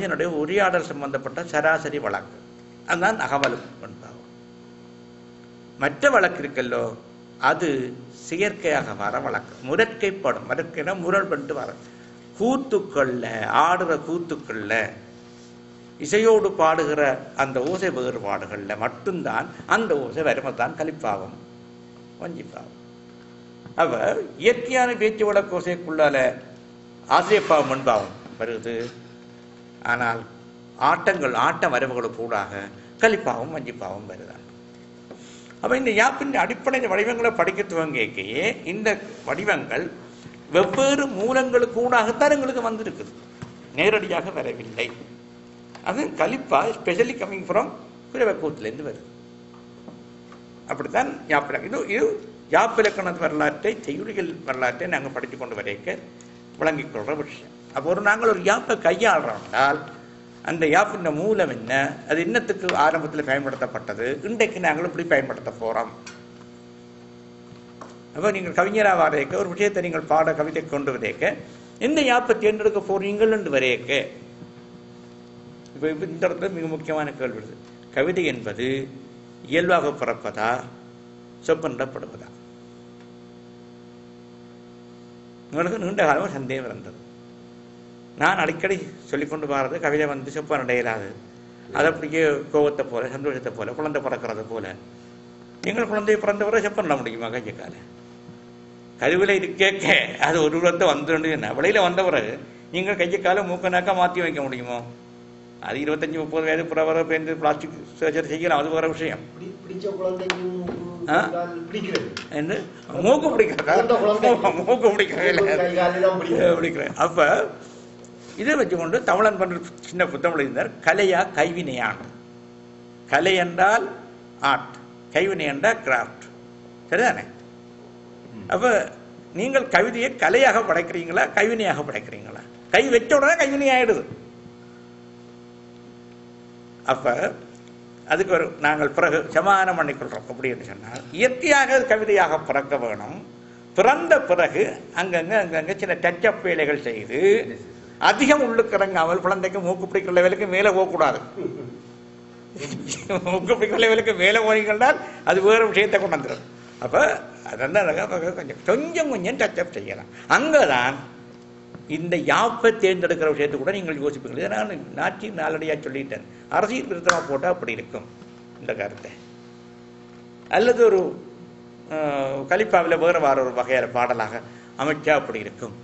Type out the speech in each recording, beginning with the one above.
மனிதனுடைய உரையாடல் சம்பந்தப்பட்ட சராசரி வழக்கு. அதுதான் அகவலும் என்பாகும் மற்ற வழக்கு இருக்கல்லோ அது செயற்கையாக வர வழக்கு. முரட்கைப்படும். முரட்கைனா முரள் பண்ணிட்டு வர. கூத்துக்கள்ல ஆடுற கூத்துக்கள்ல இசையோடு பாடுகிற அந்த ஓசை வேறுபாடுகளில் மட்டும்தான் அந்த ஓசை வருமத்தான் கலிப்பாகும் வஞ்சிப்பாகும். அவ இயற்கையான பேச்சு வழக்கு ஓசைக்குள்ளால ஆசிரியப்பாவும் முன்பாகும் வருது. ஆனால் ஆட்டங்கள் ஆட்ட வரவுகளுக்கு கூடாக கலிப்பாகவும் வஞ்சிப்பாகவும் வருதான் அப்ப இந்த யாப்பின் அடிப்படை வடிவங்களை படிக்க துவங்கிக்கையே இந்த வடிவங்கள் வெவ்வேறு மூலங்களுக்கு ஊடாகத்தான் எங்களுக்கு வந்திருக்குது. நேரடியாக வரவில்லை. அது கலிப்பா ஸ்பெஷலி கம்மிங் ஃப்ரம் குரவக்கூத்திலேருந்து வருது. அப்படித்தான் யாப்பிலக்கணம் இது இது யாப்பிலக்கண வரலாற்றை செய்யுளிகள் வரலாற்றை நாங்கள் படித்து கொண்டு வரைக்க விளங்கிக் கொள்கிற விஷயம். அப்போ ஒரு நாங்கள் ஒரு யாப்பை கையாளுறோம்னால் அந்த யாப்பின் மூலம் என்ன? அது இன்னத்துக்கு ஆரம்பத்தில் பயன்படுத்தப்பட்டது? இன்றைக்கு நாங்கள் இப்படி பயன்படுத்த போகிறோம் அப்போ நீங்கள் கவிஞராக வரையக்க ஒரு விஷயத்தை நீங்கள் பாட கவிதை கொண்டு வரையக்க எந்த யாப்பை தேர்ந்தெடுக்க போறீங்கள் என்று வரையக்க. இப்போ இந்த இடத்துல மிக முக்கியமான கேள்வி கவிதை என்பது இயல்பாக பிறப்பதா சொப்பனிடப்படுவதா? உங்களுக்கு நீண்ட காலமாக சந்தேகம் இருந்தது. நான் அடிக்கடி சொல்லிக்கொண்டு வர்றது கவிதை வந்து சொப்பன் அடையலாது அது அப்படியே கோபத்தை போல சந்தோஷத்தை போல குழந்தை பிறக்கிறது போல. நீங்கள் குழந்தை பிறந்தவரை செப்பனிட முடியுமா கையக்கால? கருவில இது கேட்க அது ஒரு உருவத்தை வந்து என்ன? வெளியில வந்த பிறகு நீங்கள் கையக்கால மூக்கனாக்கா மாற்றி வைக்க முடியுமோ? அது இருபத்தஞ்சி முப்பது வயது பிறவரை பேருந்து பிளாஸ்டிக் சர்ஜரி செய்யலாம் அது வேற விஷயம். என்ன? மூக்கு பிடிக்கிறதா. மூக்கு பிடிக்கிறேன். அப்ப இதை வச்சுக்கொண்டு தமிழன் பண்ற சின்ன புத்தகம் எழுதினார் கலையா கைவினையான் கலை என்றால் ஆர்ட் கைவினை என்றால் கிராஃப்ட். சரிதானே? அப்ப நீங்கள் கவிதையை கலையாக படைக்கிறீங்களா கைவினையாக படைக்கிறீங்களா? கை வச்ச உடனே கைவினை ஆயிடுது. அப்ப அதுக்கு ஒரு நாங்கள் பிறகு சமாதானம் பண்ணிக்கொள்றோம். அப்படின்னு சொன்னால் இயற்கையாக கவிதையாக பிறக்க வேணும். பிறந்த பிறகு அங்கங்க அங்கங்க சின்ன டச்சப் வேலைகள் செய்து அதிகம் உள்ளுக்கிறங்காமல் குழந்தைக்கு மூக்கு பிடிக்கிற லெவலுக்கு மேலே போகக்கூடாது. மூக்கு பிடிக்கிற லெவலுக்கு மேலே போனீங்கன்னால் அது வேறு விஷயத்தை கொண்டு வந்துடும். அப்போ அதான் கொஞ்சம் கொஞ்சம் கொஞ்சம் டச்சப் செய்யலாம். அங்கே தான் இந்த யாப்பை தேர்ந்தெடுக்கிற விஷயத்தை கூட நீங்கள் யோசிப்பீங்க இதை நான் நாட்டி நாளடியாக சொல்லிட்டேன். அரசியல் விருத்தமாக போட்டால் அப்படி இருக்கும் இந்த கருத்தை. அல்லது ஒரு கலிப்பாவில் வேறு வார ஒரு வகையான பாடலாக அமைச்சா அப்படி இருக்கும்.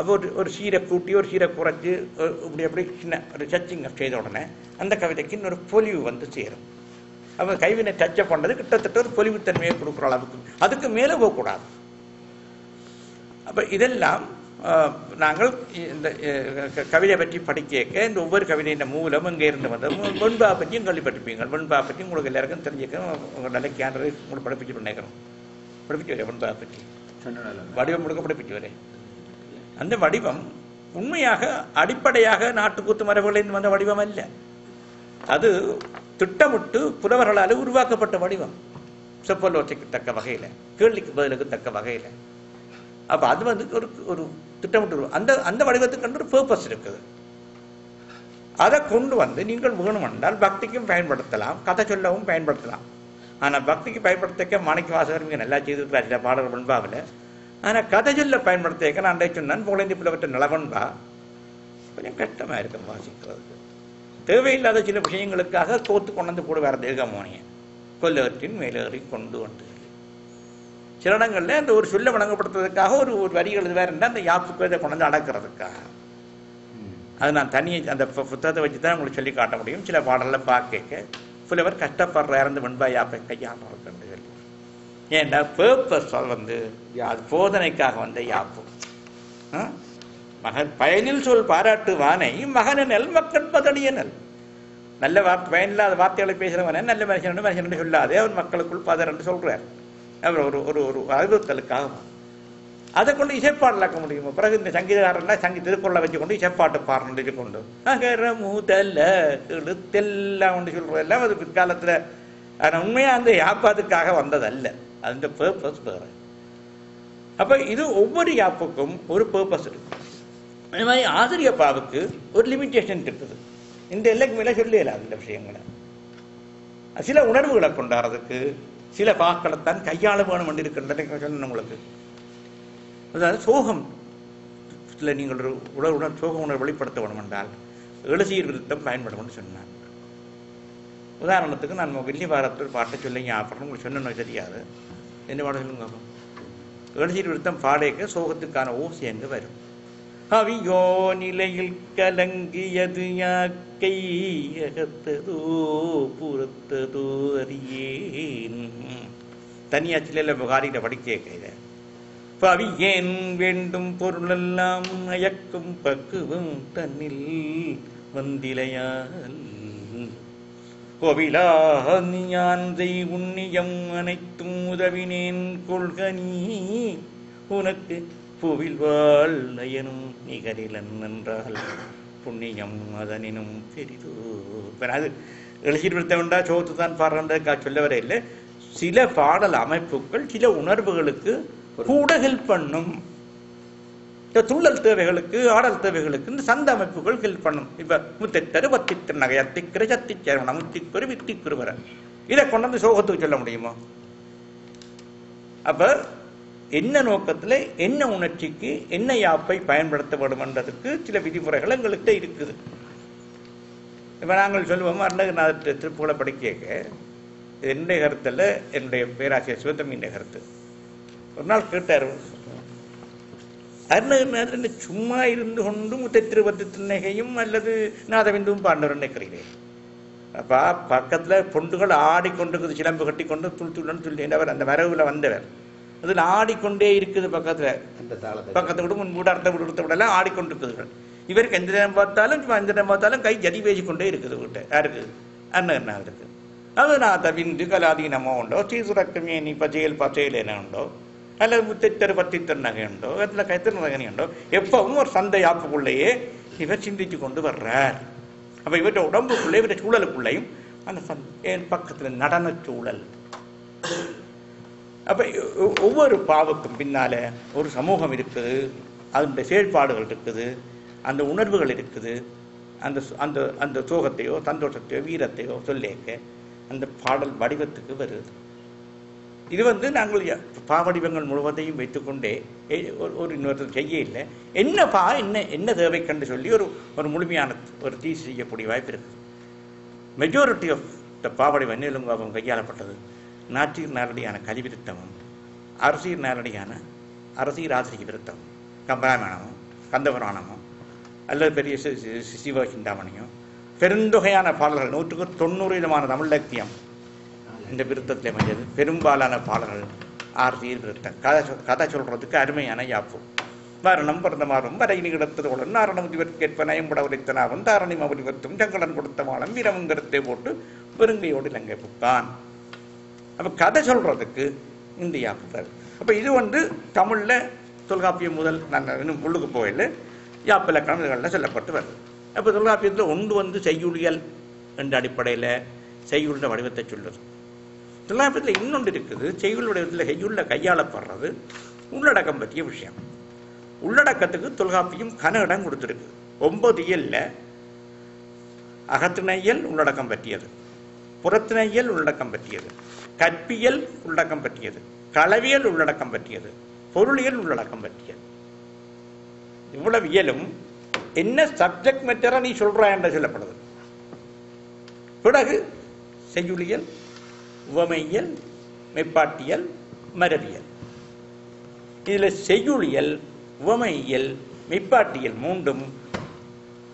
அப்போ ஒரு ஒரு சீரை கூட்டி ஒரு சீரை குறைச்சி இப்படி அப்படி சின்ன ஒரு டச்சிங் செய்த உடனே அந்த கவிதைக்கு இன்னொரு பொலிவு வந்து சேரும். அப்போ கைவினை டச்சப் பண்ணது கிட்டத்தட்ட ஒரு பொலிவுத்தன்மையை கொடுக்குற அளவுக்கு. அதுக்கு மேலே போகக்கூடாது. அப்போ இதெல்லாம் நாங்கள் இந்த கவிதை பற்றி படிக்க இந்த ஒவ்வொரு கவிதையின் மூலம் இங்கே இருந்து வந்தது மு- வெண்பா பற்றியும் கேள்விப்பட்டிருப்பீங்க வெண்பா பற்றி உங்களுக்கு எல்லாருக்கும் தெரிஞ்சுக்க உங்கள் நிலைக்கானது உங்களுக்கு படிப்பிச்சு நினைக்கிறோம் படிப்பிச்சு வரேன் வெண்பா பற்றி? வடிவம் முழுக்க படிப்பிச்சு வரேன் அந்த வடிவம் உண்மையாக அடிப்படையாக நாட்டுக்கூத்து மரபுகளின் வந்த வடிவம் அல்ல அது திட்டமிட்டு புலவர்களால் உருவாக்கப்பட்ட வடிவம். செப்பலோசைக்கு தக்க வகையில் கேள்விக்கு பதிலுக்கு தக்க வகையில். அப்போ அது வந்து ஒரு ஒரு திட்டமிட்டு அந்த அந்த வடிவத்துக்கு ஒரு பர்பஸ் இருக்குது. அதை கொண்டு வந்து நீங்கள் வேணுமென்றால் பக்திக்கும் பயன்படுத்தலாம் கதை சொல்லவும் பயன்படுத்தலாம். ஆனால் பக்திக்கு பயன்படுத்திக்க மாணிக்க வாசகர் மிக நல்லா செய்திருக்கிறார் சில பாடல்கள் முன்பாவில். ஆனால் கதை சொல்ல பயன்படுத்தியிருக்க நான் அன்றைக்கு சொன்னேன் புகழேந்தி புலவற்ற நிலவன்பா? கொஞ்சம் கஷ்டமாக இருக்கும் வாசிக்கிறதுக்கு தேவையில்லாத சில விஷயங்களுக்காக கோத்து கொண்டு வந்து போடுவார் தேகமோனியன் கொல்லவற்றின் மேலேறி கொண்டு வந்து. சில இடங்களில் அந்த ஒரு சொல்ல வழங்கப்படுத்துறதுக்காக ஒரு ஒரு வரிகள் இது இருந்தால் அந்த யாப்புக்கு இதை கொண்டு வந்து அடக்கிறதுக்காக. அது நான் தனியை அந்த பு- புத்தகத்தை வச்சு தான் உங்களுக்கு சொல்லி காட்ட முடியும். சில பாடலில் பார்க்க புலவர் கஷ்டப்படுற இறந்து வெண்பா யாப்பை கையாளுறதுன்னு சொல்லி ஏன்டா பேர்பஸ் வந்து? அது போதனைக்காக வந்த யாப்பு. மகன் பயனில் சொல் பாராட்டுவானை. வானை நெல் மக்கள் பதடியனல் நல்ல வார்த்தை பயனில்லாத வார்த்தைகளை பேசுகிறவனே நல்ல மனுஷன் மனுஷன் சொல்லாதே அவன் மக்களுக்குள் பதறன்னு என்று சொல்றார். அவர் ஒரு ஒரு ஒரு அறிவுறுத்தலுக்காக அதை கொண்டு இசைப்பாடலாக்க முடியுமா? பிறகு இந்த சங்கீதக்காரன்லாம் சங்கி திருக்குறளை வச்சு கொண்டு இசைப்பாட்டு பாடணும் கொண்டு அகர முதல்ல எழுத்தெல்லாம் ஒன்று சொல்றதெல்லாம் அது பிற்காலத்தில் ஆனால் உண்மையாக அந்த யாப்பாத்துக்காக வந்ததல்ல. அந்த பர்பஸ் வேறு. அப்போ இது ஒவ்வொரு யாப்புக்கும் ஒரு பர்பஸ் இருக்கு. அதே மாதிரி ஆசிரியப்பாவுக்கு ஒரு லிமிட்டேஷன் இருக்குது. இந்த எல்லைக்கு மேலே சொல்லலாம் இந்த விஷயங்களை. சில உணர்வுகளை கொண்டாடுறதுக்கு சில வாக்களைத்தான் கையாள வேணும் என்று இருக்கின்றன சொன்னேன் உங்களுக்கு. அதாவது சோகம். நீங்கள் ஒரு உணர் உணர் சோக உணர்வு வெளிப்படுத்த வேணும் என்றால் எழுசீர் விருத்தம் பயன்படும் என்று சொன்னார் உதாரணத்துக்கு நான் வெள்ளி வாரத்தில் பாட்டை சொல்லி ஞாபகம் உங்களுக்கு சொன்ன தெரியாது. என்ன பாடம் சொல்லுங்க பாப்போம். எழுசீர் விருத்தம் பாடேக்க சோகத்துக்கான ஓசி என்று வரும். அவியோ நிலையில் கலங்கியது யாக்கை அகத்ததோ புறத்ததோ அறியேன். தனியாச்சில புகாரியில் படிக்க கைத ஏன் வேண்டும் பொருளெல்லாம் அயக்கும் பக்குவம் தன்னில் வந்திலையால். கோவிலாந்தை உன்னியம் அனைத்தும் உதவினேன் கொள்கனி உனக்கு புவில் வாழ் நயனும் நிகரிலன் என்றால் புண்ணியம் அதனினும் பெரிதோ. அது வேண்டா சோத்து தான் பாடுறதுக்கா சொல்ல வர இல்லை சில பாடல் அமைப்புகள் சில உணர்வுகளுக்கு கூட ஹெல்ப் பண்ணும். துள்ளல் தேவைகளுக்கு ஆடல் தேவைகளுக்கு இந்த சந்த அமைப்புகள் ஹெல்ப் பண்ணும். இப்ப முத்தித்தரு பத்தித்து நகையத்திக்கிற சத்தி சேரவணம் முத்திக்குரு வித்திக்குருவர இதை கொண்டு வந்து சோகத்துக்கு சொல்ல முடியுமா? அப்ப என்ன நோக்கத்தில் என்ன உணர்ச்சிக்கு என்ன யாப்பை பயன்படுத்த வேண்டும்ன்றதுக்கு சில விதிமுறைகள் எங்கள்கிட்ட இருக்குது. இப்போ நாங்கள் சொல்லுவோம் அண்ணகநாத திருப்புகளை படிக்க என்னுடைய கருத்தில் என்னுடைய பேராசிரியர் சிவத்தமியின் கருத்து. ஒரு நாள் கேட்டார் அருணகிரிநாதன் சும்மா இருந்து கொண்டு முத்திருவத்து திண்ணகையும் அல்லது நாதவிந்துவும் பாண்டவர் நினைக்கிறீர்கள் அப்ப பக்கத்துல பொண்டுகள் ஆடிக்கொண்டிருக்குது சிலம்பு கட்டி கொண்டு துள் துள்ளுன்னு சொல்லி அவர் அந்த மரபுல வந்தவர்? அதில் ஆடிக்கொண்டே இருக்குது பக்கத்துல. பக்கத்தை விட முன் வீடு அடுத்த வீடு அடுத்த விடலாம் ஆடிக்கொண்டிருக்குதுகள். இவருக்கு எந்த நேரம் பார்த்தாலும் எந்த நேரம் பார்த்தாலும் கை ஜதி பேசிக்கொண்டே இருக்குது வீட்டை. யாருக்கு? அண்ணகருக்கு அது நான் தவிந்து கலாதீனமோ உண்டோ? சீசுரக்கமே நீ பச்சையல் பச்சையில் என்ன உண்டோ? அல்லது முத்தித்தரு பத்தித்தர் நகை உண்டோ அதில் கைத்தர் எப்பவும் ஒரு சந்தை ஆப்புக்குள்ளேயே இவர் சிந்திச்சு கொண்டு வர்றார் அப்போ இவற்ற உடம்புக்குள்ளே இவற்ற சூழலுக்குள்ளேயும் அந்த சந்த என் பக்கத்தில் நடன சூழல் அப்போ ஒவ்வொரு பாவுக்கும் பின்னால ஒரு சமூகம் இருக்குது அதனுடைய செயல்பாடுகள் இருக்குது அந்த உணர்வுகள் இருக்குது அந்த அந்த அந்த சோகத்தையோ சந்தோஷத்தையோ வீரத்தையோ சொல்லேக்க அந்த பாடல் வடிவத்துக்கு வருது இது வந்து நாங்கள் பாவடிவங்கள் முழுவதையும் வைத்துக்கொண்டே ஒரு ஒரு இன்னொருத்தர் செய்ய இல்லை. என்ன பா என்ன என்ன தேவை கண்டு சொல்லி ஒரு ஒரு முழுமையான ஒரு தீ செய்யக்கூடிய வாய்ப்பு இருக்குது மெஜாரிட்டி ஆஃப் த பாவடி வன்னியலுங்காவும் கையாளப்பட்டது. நாட்டின் நேரடியான கலிவிருத்தமும் அரசியல் நேரடியான அரசியல் ஆசிரிய விருத்தம். கம்பராமாயணமும் கந்தபுராணமும் அல்லது பெரிய சிவ சிந்தாமணியும் பெருந்தொகையான பாடல்கள் நூற்றுக்கு தொண்ணூறு விதமான தமிழ் இலக்கியம் இந்த விருத்தத்தில் அமைஞ்சது பெரும்பாலான பாடல்கள் ஆர்த்தியில் விருத்தம். கதை சொல் கதை சொல்றதுக்கு அருமையான யாப்பு. மரணம் பிறந்த மாறும் வரையினி கிடத்ததோடன் நாரணம் கேட்ப நயம்பட உரைத்தனாவும் தாரணி மவனிவத்தும் செங்கடன் கொடுத்த மாலம். வீரமும் கருத்தை போட்டு பெருங்கையோடு இலங்கை புக்கான். அப்ப கதை சொல்றதுக்கு இந்த யாப்பு தான் அப்ப இது வந்து தமிழ்ல தொல்காப்பியம் முதல் நான் இன்னும் உள்ளுக்கு போயில யாப்பு இலக்கணம் இதுகளில் சொல்லப்பட்டு வருது. அப்போ தொல்காப்பியத்தில் ஒன்று வந்து செய்யுளியல் என்ற அடிப்படையில் செய்யுள்ள வடிவத்தை சொல்லுது. தொல்காப்பியத்தில் இன்னொன்று இருக்குது. செய்யுளுடைய வடிவத்தில் செய்யுள்ள கையாளப்படுறது. உள்ளடக்கம் பற்றிய விஷயம். உள்ளடக்கத்துக்கு தொல்காப்பியம் கன இடம் கொடுத்துருக்கு. ஒன்பது இயல்ல. அகத்திணையல் உள்ளடக்கம் பற்றியது. புறத்திணையல் உள்ளடக்கம் பற்றியது. கற்பியல் உள்ளடக்கம் பற்றியது. களவியல் உள்ளடக்கம் பற்றியது. பொருளியல் உள்ளடக்கம் பற்றியது. இவ்வளவு இயலும். என்ன சப்ஜெக்ட் மெட்டரா நீ சொல்கிறாய் என்று சொல்லப்படுது. பிறகு செய்யுளியல் உவமையியல் மெப்பாட்டியல் மரபியல். இதில் செய்யுளியல் உவமையியல் மெப்பாட்டியல் மூன்றும்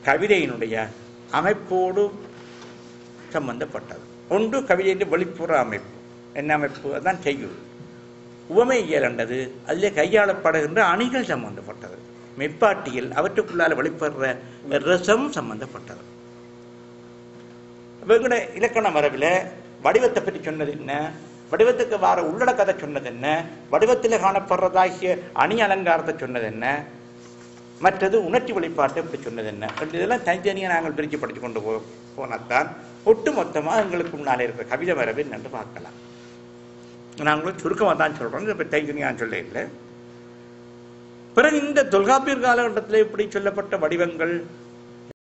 கவிதையினுடைய அமைப்போடு சம்பந்தப்பட்டது. ஒன்று கவிதையின் வெளிப்புற அமைப்பு. என்ன அமைப்பு? அதுதான் செய்யுள். உவமையியல் என்றது அதில் கையாளப்படுகின்ற அணிகள் சம்பந்தப்பட்டது. மெப்பாட்டியல் அவற்றுக்குள்ளால வெளிப்படுற ரசம் சம்பந்தப்பட்டது. வெகுட இலக்கண மரபில் வடிவத்தை பற்றி சொன்னது என்ன? வடிவத்துக்கு வார உள்ளடக்கத்தை சொன்னது என்ன? வடிவத்தில் காணப்படுறதாகிய அணி அலங்காரத்தை சொன்னது என்ன? மற்றது உணர்ச்சி வெளிப்பாட்டை இப்படி சொன்னது என்ன? இதெல்லாம் தனித்தனியாக நாங்கள் பிரித்து படித்து கொண்டு போ போனால்தான் ஒட்டு மொத்தமாக எங்களுக்கு முன்னால் இருக்கிற கவிதை வரவே நன்று பார்க்கலாம். நாங்களும் சுருக்கமாக தான் சொல்கிறோம் இப்போ தனித்தனியாக சொல்ல இல்லை. பிறகு இந்த தொல்காப்பியர் காலகட்டத்தில் இப்படி சொல்லப்பட்ட வடிவங்கள்